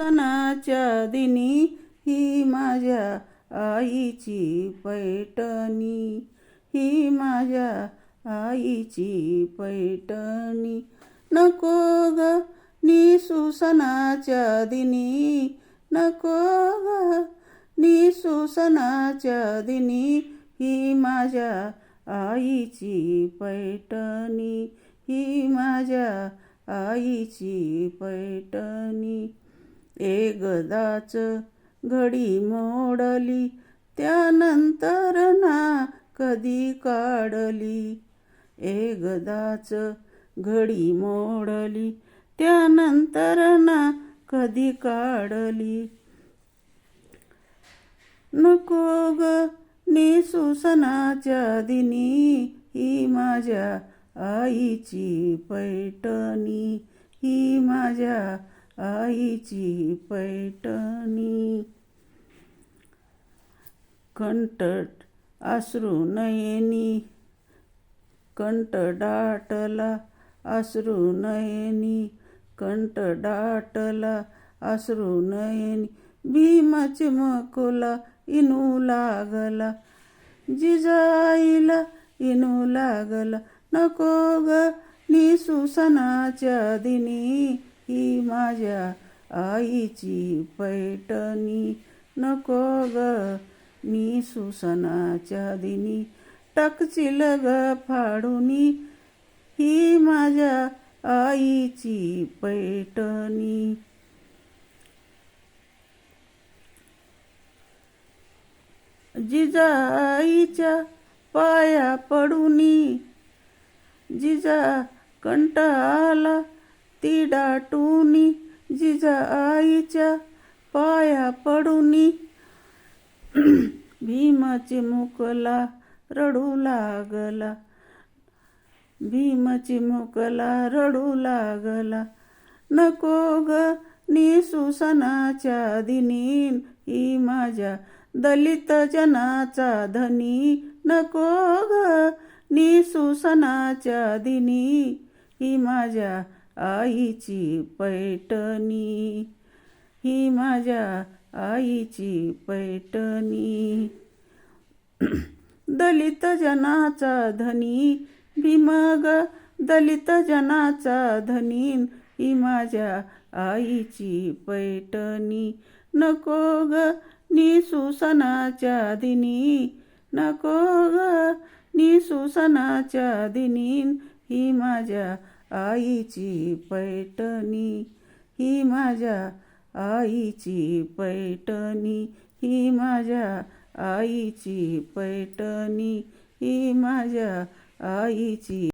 सणाच्या दिनी ही माझ्या आईची पैठणी. ही माझ्या आईची पैठणी. नको ग निसू सणाच्या दिनी. नको ग निसू सणाच्या दिनी. ही माझ्या आईची पैठणी. ही माझ्या आईची पैठणी. एकदाच घडी मोडली त्यानंतर ना कधी काढली? एकदाच घडी मोडली त्यानंतर ना कधी काढली? नको ग निसुसनाच्या दिनी ही माझ्या आईची पैठणी ही माझ्या आईची पैठणी. कंटट आसरू नयनी कंट डाटला आसरू नयनी कंट डाटला आसरू नयनी. भीमाचे मकोला इनू लागला जिजाईला इनू लागला. नको ग निसुसनाच्या दिनी. ही माझ्या आईची पैठणी नको ग. मी सुसनाच्या दिनी टाकचिल ग फाडूनी. ही माझ्या आईची पैठणी. जिजाईच्या पाया पडूनी. जिजा कंटाला ती डाटूनी जिजा आईच्या पाया पडूनी. भीमाचे मुकला रडू लागला. भीमाची मुकला रडू लागला. नको ग निसू सणाच्या दिनीन ही माझ्या दलित जनाचा धनी. नको ग निसू सणाच्या दिनी ही माझ्या आईची पैठणी. ही माझ्या आईची पैठणी. दलित जनाचा धनी भीमग दलित जनाचा धनी ही माझ्या आईची पैठणी. नको ग निसुसनाच्या दिनी नको ग निसुसनाच्या दिनी ही माझ्या आईची पैठणी ही माझ्या आईची पैठणी ही माझ्या आईची पैठणी ही माझ्या आईची